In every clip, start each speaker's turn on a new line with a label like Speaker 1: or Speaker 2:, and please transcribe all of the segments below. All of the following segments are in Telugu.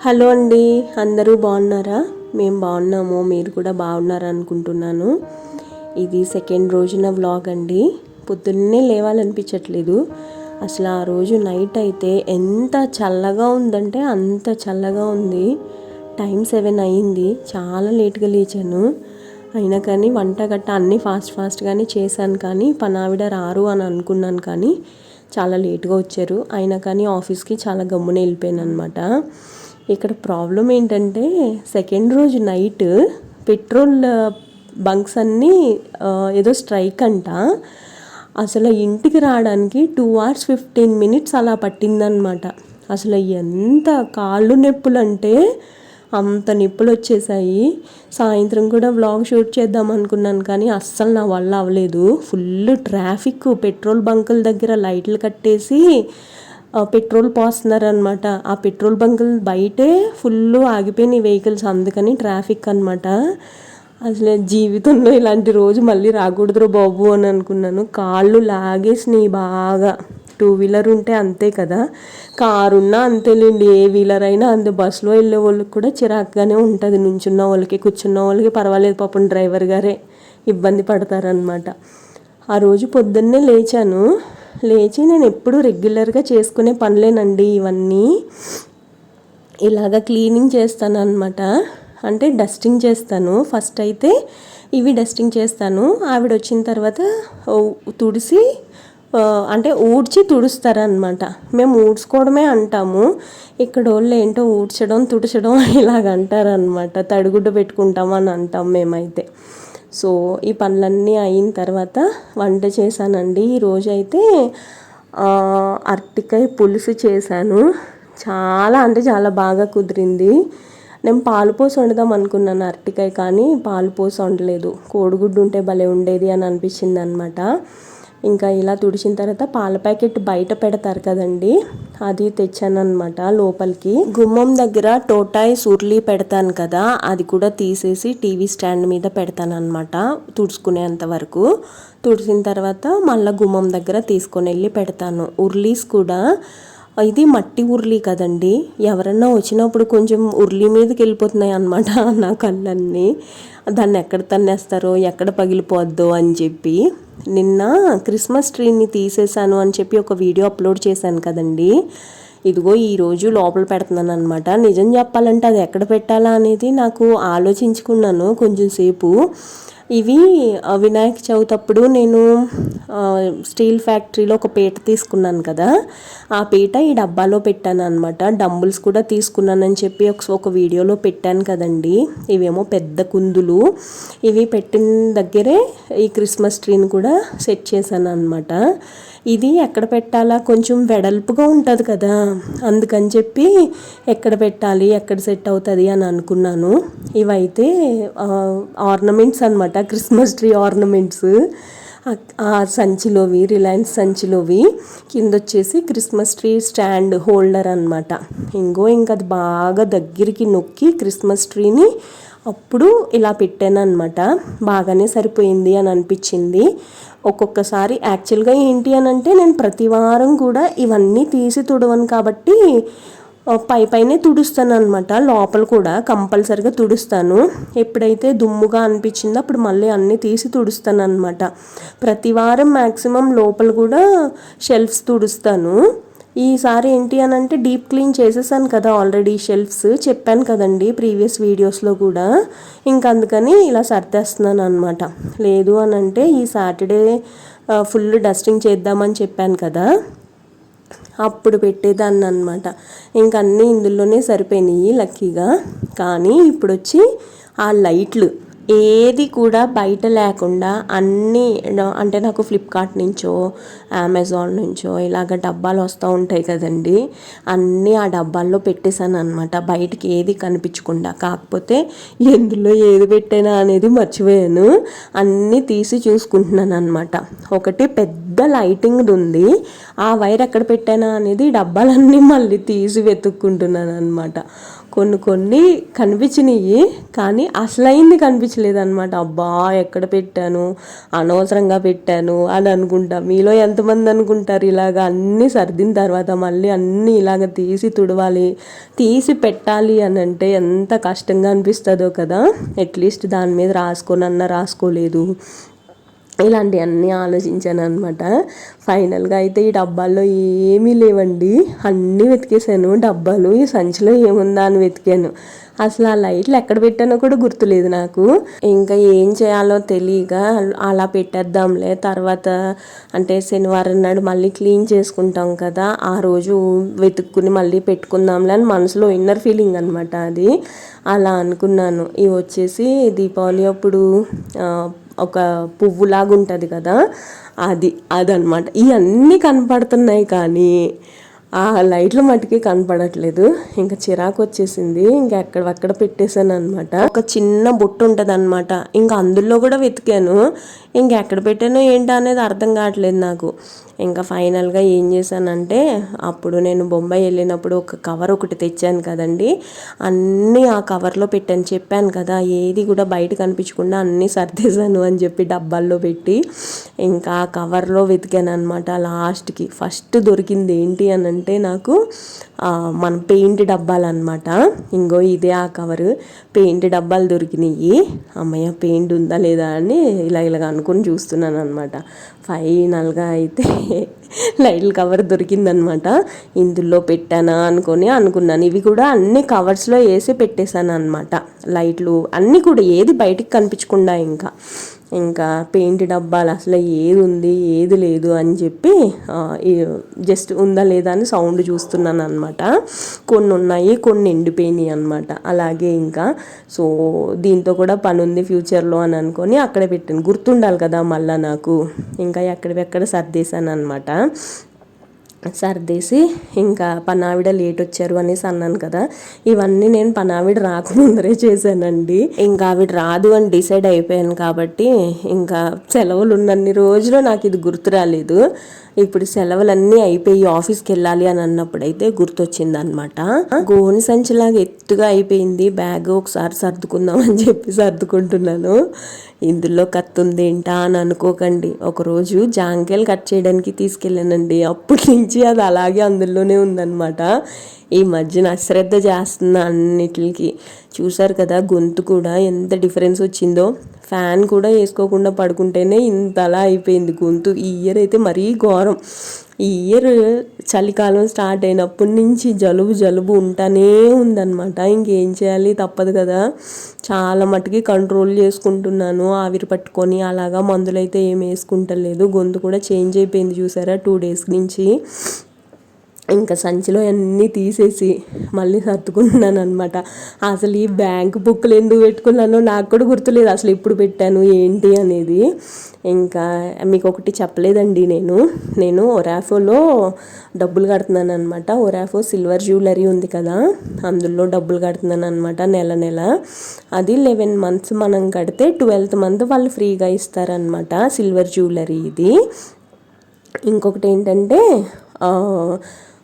Speaker 1: హలో అండి అందరూ బాగున్నారా? మేము బాగున్నాము మీరు కూడా బాగున్నారా అనుకుంటున్నాను ఇది సెకండ్ రోజున వ్లాగ్ అండి. పొద్దున్నే లేవాలనిపించట్లేదు. అసలు ఆ రోజు నైట్ అయితే ఎంత చల్లగా ఉందంటే అంత చల్లగా ఉంది. టైం సెవెన్ అయ్యింది చాలా లేట్గా లేచాను. అయినా కానీ వంట గట్ట అన్నీ ఫాస్ట్ ఫాస్ట్గానే చేశాను కానీ పనావిడ రారు అని అనుకున్నాను కానీ చాలా లేట్గా వచ్చారు. అయినా కానీ ఆఫీస్కి చాలా గమ్మున వెళ్ళిపోయాను అనమాట ఇక్కడ ప్రాబ్లం ఏంటంటే సెకండ్ రోజు నైట్ పెట్రోల్ బంక్స్ అన్నీ uh, ఏదో స్ట్రైక్ అంట. అసలు ఇంటికి రావడానికి టూ అవర్స్ ఫిఫ్టీన్ మినిట్స్ అలా పట్టిందనమాట. అసలు ఎంత కాళ్ళు నొప్పులు అంటే అంత నొప్పులు వచ్చేసాయి. సాయంత్రం కూడా వ్లాగ్ షూట్ చేద్దాం అనుకున్నాను కానీ అస్సలు నా వల్ల అవ్వలేదు. ఫుల్ ట్రాఫిక్ పెట్రోల్ బంకుల దగ్గర లైట్లు కట్టేసి పెట్రోల్ పోస్తున్నారనమాట ఆ పెట్రోల్ బంకులు బయటే ఫుల్ ఆగిపోయినాయి వెహికల్స్. అందుకని ట్రాఫిక్ అనమాట అసలు జీవితంలో ఇలాంటి రోజు మళ్ళీ రాకూడదురో బాబు అని అనుకున్నాను. కాళ్ళు లాగేసినాయి బాగా. టూ వీలర్ ఉంటే అంతే కదా. కారు ఉన్నా అంతేలేండి. ఏ వీలర్ అయినా అంతే. బస్సులో వెళ్ళే వాళ్ళకి కూడా చిరాకుగానే ఉంటుంది. నుంచున్న వాళ్ళకి కూర్చున్న వాళ్ళకి పర్వాలేదు పాపం డ్రైవర్ గారే ఇబ్బంది పడతారనమాట ఆ రోజు పొద్దున్నే లేచాను. లేచి నేను ఎప్పుడు రెగ్యులర్గా చేసుకునే పనులేనండి ఇవన్నీ. ఇలాగ క్లీనింగ్ చేస్తాను అనమాట అంటే డస్టింగ్ చేస్తాను. ఫస్ట్ అయితే ఇవి డస్టింగ్ చేస్తాను. ఆవిడ వచ్చిన తర్వాత తుడిసి అంటే ఊడ్చి తుడుస్తారనమాట మేము ఊడ్చుకోవడమే అంటాము. ఇక్కడ వాళ్ళు ఏంటో ఊడ్చడం తుడచడం ఇలాగ అంటారనమాట తడిగుడ్డ పెట్టుకుంటాం అని అంటాం మేమైతే. సో ఈ పనులన్నీ అయిన తర్వాత వంట చేశానండి. ఈరోజు అయితే అరటికాయ పులుసు చేశాను. చాలా అంటే చాలా బాగా కుదిరింది. నేను పాలు పోసి వండుదాం అనుకున్నాను అరటికాయ కానీ పాలు పోసి వండలేదు. కోడిగుడ్డు ఉంటే భలే ఉండేది అని అనిపించింది అనమాట ఇంకా ఇలా తుడిచిన తర్వాత పాల ప్యాకెట్ బయట పెడతారు కదండి. అది తెచ్చాను అనమాట లోపలికి. గుమ్మం దగ్గర టోటాయ్ సుర్లి పెడతాను కదా అది కూడా తీసేసి టీవీ స్టాండ్ మీద పెడతాను అనమాట తుడుచుకునేంత వరకు. తుడిచిన తర్వాత మళ్ళీ గుమ్మం దగ్గర తీసుకొని వెళ్ళి పెడతాను. ఉర్లీస్ కూడా ఇది మట్టి ఉర్లి కదండి. ఎవరన్నా వచ్చినప్పుడు కొంచెం ఉర్లి మీదకి వెళ్ళిపోతున్నాయి అనమాట నా కళ్ళన్నీ. దాన్ని ఎక్కడ తన్నేస్తారో ఎక్కడ పగిలిపోద్దో అని చెప్పి. నిన్న క్రిస్మస్ ట్రీని తీసేశాను అని చెప్పి ఒక వీడియో అప్లోడ్ చేశాను కదండి. ఇదిగో ఈరోజు లోపల పెడుతున్నాను అనమాట నిజం చెప్పాలంటే అది ఎక్కడ పెట్టాలా అనేది నాకు ఆలోచించుకున్నాను కొంచెం సేపు. ఇవి వినాయక చవితి అప్పుడు నేను స్టీల్ ఫ్యాక్టరీలో ఒక పీట తీసుకున్నాను కదా. ఆ పీట ఈ డబ్బాలో పెట్టాను అనమాట డంబుల్స్ కూడా తీసుకున్నానని చెప్పి ఒక ఒక వీడియోలో పెట్టాను కదండి. ఇవేమో పెద్ద కుందులు. ఇవి పెట్టిన దగ్గరే ఈ క్రిస్మస్ ట్రీని కూడా సెట్ చేశాను అనమాట ఇది ఎక్కడ పెట్టాలా? కొంచెం వెడల్పుగా ఉంటుంది కదా. అందుకని చెప్పి ఎక్కడ పెట్టాలి? ఎక్కడ సెట్ అవుతుంది? అని అనుకున్నాను. ఇవైతే ఆర్నమెంట్స్ అనమాట క్రిస్మస్ ట్రీ ఆర్నమెంట్స్. ఆ సంచిలోవి రిలయన్స్ సంచిలోవి కింద వచ్చేసి క్రిస్మస్ ట్రీ స్టాండ్ హోల్డర్ అనమాట. ఇంకో ఇంకా అది బాగా దగ్గరికి నొక్కి క్రిస్మస్ ట్రీని అప్పుడు ఇలా పెట్టాను అనమాట బాగానే సరిపోయింది అని అనిపించింది. ఒక్కొక్కసారి యాక్చువల్గా ఏంటి అని అంటే నేను ప్రతి వారం కూడా ఇవన్నీ తీసి తుడవను కాబట్టి పై పైనే తుడుస్తాను అనమాట లోపల కూడా కంపల్సరిగా తుడుస్తాను. ఎప్పుడైతే దుమ్ముగా అనిపించిందో అప్పుడు మళ్ళీ అన్నీ తీసి తుడుస్తాను అనమాట ప్రతి వారం మ్యాక్సిమం లోపల కూడా షెల్ఫ్స్ తుడుస్తాను. ఈసారి ఏంటి అని అంటే డీప్ క్లీన్ చేసేసాను కదా ఆల్రెడీ షెల్ఫ్స్. చెప్పాను కదండి ప్రీవియస్ వీడియోస్లో కూడా. ఇంకా అందుకని ఇలా సర్దేస్తున్నాను అనమాట లేదు అని అంటే ఈ సాటర్డే ఫుల్ డస్టింగ్ చేద్దామని చెప్పాను కదా. అప్పుడు పెట్టేదాన్ని అనమాట ఇంక అన్నీ ఇందులోనే సరిపోయినాయి లక్కీగా. కానీ ఇప్పుడు వచ్చి ఆ లైట్లు ఏది కూడా బయట లేకుండా అన్నీ అంటే నాకు ఫ్లిప్కార్ట్ నుంచో అమెజాన్ నుంచో ఇలాగ డబ్బాలు వస్తూ ఉంటాయి కదండి. అన్నీ ఆ డబ్బాల్లో పెట్టేశాను అనమాట బయటికి ఏది కనిపించకుండా. కాకపోతే ఎందులో ఏది పెట్టానా అనేది మర్చిపోయాను. అన్నీ తీసి చూసుకుంటున్నాను అనమాట ఒకటి పెద్ద పెద్ద లైటింగ్ ఉంది ఆ వైర్ ఎక్కడ పెట్టానా అనేది డబ్బాలన్నీ మళ్ళీ తీసి వెతుక్కుంటున్నాను అనమాట కొన్ని కొన్ని కనిపించినాయి కానీ అసలైంది కనిపించలేదు అనమాట అబ్బా ఎక్కడ పెట్టాను? అనవసరంగా పెట్టాను అని అనుకుంటా. మీలో ఎంతమంది అనుకుంటారు ఇలాగ అన్నీ సర్దిన తర్వాత మళ్ళీ అన్నీ ఇలాగ తీసి తుడవాలి తీసి పెట్టాలి అని అంటే ఎంత కష్టంగా అనిపిస్తుందో కదా. అట్లీస్ట్ దాని మీద రాసుకోనన్నా రాసుకోలేదు. ఇలాంటివన్నీ ఆలోచించాను అనమాట ఫైనల్గా అయితే ఈ డబ్బాల్లో ఏమీ లేవండి. అన్నీ వెతికేసాను డబ్బాలు ఈ సంచిలో ఏముందా అని వెతికాను. అసలు ఆ లైట్లు ఎక్కడ పెట్టానో కూడా గుర్తులేదు నాకు. ఇంకా ఏం చేయాలో తెలియక అలా పెట్టేద్దాంలే. తర్వాత అంటే శనివారం నాడు మళ్ళీ క్లీన్ చేసుకుంటాం కదా ఆ రోజు వెతుక్కుని మళ్ళీ పెట్టుకుందాంలే అని మనసులో ఇన్నర్ ఫీలింగ్ అనమాట అది. అలా అనుకున్నాను. ఇవి వచ్చేసి దీపావళి అప్పుడు ఒక పువ్వులాగా ఉంటుంది కదా అది అదనమాట. ఇవన్నీ కనపడుతున్నాయి కానీ ఆ లైట్లు మట్టుకి కనపడట్లేదు. ఇంకా చిరాకు వచ్చేసింది ఇంకా ఎక్కడక్కడ పెట్టేశాను అనమాట ఒక చిన్న బుట్ట ఉంటుంది అనమాట ఇంకా అందులో కూడా వెతికాను. ఇంకెక్కడ పెట్టానో ఏంటో అనేది అర్థం కావట్లేదు నాకు. ఇంకా ఫైనల్గా ఏం చేశానంటే అప్పుడు నేను బొంబాయి వెళ్ళినప్పుడు ఒక కవర్ ఒకటి తెచ్చాను కదండి. అన్నీ ఆ కవర్లో పెట్టాను చెప్పాను కదా ఏది కూడా బయట కనిపించకుండా అన్నీ సర్దేశాను అని చెప్పి డబ్బాల్లో పెట్టి ఇంకా ఆ కవర్లో వెతికాను అనమాట లాస్ట్కి. ఫస్ట్ దొరికింది ఏంటి అని అంటే నాకు మన పెయింట్ డబ్బాలు అనమాట ఇంకో ఇదే ఆ కవరు. పెయింట్ డబ్బాలు దొరికినాయి అమ్మయ్య పెయింట్ ఉందా లేదా అని ఇలా ఇలాగ అనుకుని చూస్తున్నాను అనమాట ఫైనల్గా అయితే లైట్ల కవర్ దొరికిందనమాట. ఇందులో పెట్టానా అనుకొని అనుకున్నాను. ఇవి కూడా అన్ని కవర్స్లో వేసి పెట్టేశాను అనమాట లైట్లు అన్నీ కూడా ఏది బయటికి కనిపించకుండా ఇంకా. ఇంకా పెయింట్ డబ్బాలు అసలు ఏది ఉంది ఏది లేదు అని చెప్పి జస్ట్ ఉందా లేదా అని సౌండ్ చూస్తున్నాను అనమాట కొన్ని ఉన్నాయి కొన్ని ఎండిపోయినాయి అనమాట అలాగే ఇంకా సో దీంతో కూడా పని ఉంది ఫ్యూచర్లో అని అనుకొని అక్కడే పెట్టాను. గుర్తుండాలి కదా మళ్ళీ నాకు. ఇంకా ఎక్కడివెక్కడ సర్దేశాను అనమాట సర్దేసి ఇంకా పనావిడ లేట్ వచ్చారు అనేసి అన్నాను కదా. ఇవన్నీ నేను పనావిడ రాకముందరే చేశానండి. ఇంకా ఆవిడ రాదు అని డిసైడ్ అయిపోయాను కాబట్టి ఇంకా సెలవులు ఉన్నన్ని రోజులు నాకు ఇది గుర్తు రాలేదు. ఇప్పుడు సెలవులన్నీ అయిపోయి ఆఫీస్కి వెళ్ళాలి అని అన్నప్పుడైతే గుర్తొచ్చింది అనమాట గోని సంచిలాగా ఎత్తుగా అయిపోయింది. బ్యాగ్ ఒకసారి సర్దుకుందాం అని చెప్పి సర్దుకుంటున్నాను. ఇందులో కత్తుంది ఉంది ఏంటా అని అనుకోకండి. ఒకరోజు జాంకాయలు కట్ చేయడానికి తీసుకెళ్ళానండి. అప్పుడు నుంచి అది అలాగే అందులోనే ఉందన్నమాట. ఈ మధ్యన అశ్రద్ధ చేస్తున్న అన్నిటికి. చూసారు కదా గొంతు కూడా ఎంత డిఫరెన్స్ వచ్చిందో. ఫ్యాన్ కూడా వేసుకోకుండా పడుకుంటేనే ఇంతలా అయిపోయింది గొంతు. ఈ ఇయర్ అయితే మరీ ఘోరం. ఈ ఇయర్ చలికాలం స్టార్ట్ అయినప్పటి నుంచి జలుబు జలుబు ఉంటానే ఉందన్నమాట. ఇంకేం చేయాలి? తప్పదు కదా. చాలా మటుకి కంట్రోల్ చేసుకుంటున్నాను. ఆవిరి పట్టుకొని అలాగా మందులైతే ఏం వేసుకుంటలేదు. గొంతు కూడా చేంజ్ అయిపోయింది చూసారా? టూ డేస్ నుంచి. ఇంకా సంచిలో అన్నీ తీసేసి మళ్ళీ సర్దుకుంటున్నాను అనమాట అసలు ఈ బ్యాంక్ బుక్లు ఎందుకు పెట్టుకున్నానో నాకు కూడా గుర్తులేదు అసలు ఎప్పుడు పెట్టాను ఏంటి అనేది. ఇంకా మీకు ఒకటి చెప్పలేదండి నేను. నేను ఒరాఫోలో డబ్బులు కడుతున్నాను అనమాట ఒరాఫో సిల్వర్ జ్యువెలరీ ఉంది కదా అందులో డబ్బులు కడుతున్నాను అనమాట నెల నెల. అది లెవెన్ మంత్స్ మనం కడితే ట్వెల్త్ మంత్ వాళ్ళు ఫ్రీగా ఇస్తారనమాట సిల్వర్ జ్యువెలరీ ఇది. ఇంకొకటి ఏంటంటే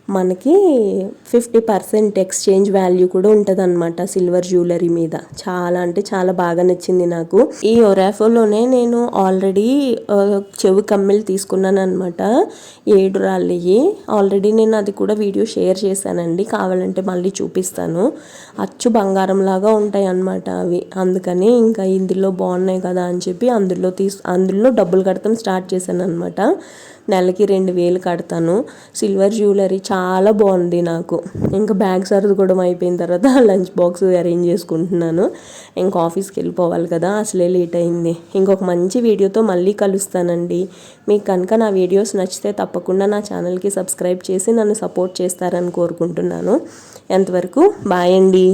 Speaker 1: మనకి ఫిఫ్టీ పర్సెంట్ ఎక్స్చేంజ్ వాల్యూ కూడా ఉంటుంది అనమాట సిల్వర్ జ్యువెలరీ మీద. చాలా అంటే చాలా బాగా నచ్చింది నాకు. ఈ ఒరాఫోలోనే నేను ఆల్రెడీ చెవి కమ్మెలు తీసుకున్నాను అనమాట ఏడు రాళ్ళవి ఆల్రెడీ నేను అది కూడా వీడియో షేర్ చేశానండి. కావాలంటే మళ్ళీ చూపిస్తాను. అచ్చు బంగారం లాగా ఉంటాయి అన్నమాట అవి. అందుకని ఇంకా ఇందులో బాగున్నాయి కదా అని చెప్పి అందులో తీసు అందులో డబ్బులు కడతాం స్టార్ట్ చేశాను అనమాట నెలకి రెండు వేలు కడతాను. సిల్వర్ జ్యువెలరీ చాలా బాగుంది నాకు. ఇంకా బ్యాగ్ సర్దుకోవడం అయిపోయిన తర్వాత లంచ్ బాక్స్ అరేంజ్ చేసుకుంటున్నాను. ఇంకా ఆఫీస్కి వెళ్ళిపోవాలి కదా అసలే లేట్ అయింది. ఇంకొక మంచి వీడియోతో మళ్ళీ కలుస్తానండి. మీకు కనుక నా వీడియోస్ నచ్చితే తప్పకుండా నా ఛానల్కి సబ్స్క్రైబ్ చేసి నన్ను సపోర్ట్ చేస్తారని కోరుకుంటున్నాను. ఎంతవరకు? బాయ్ అండి.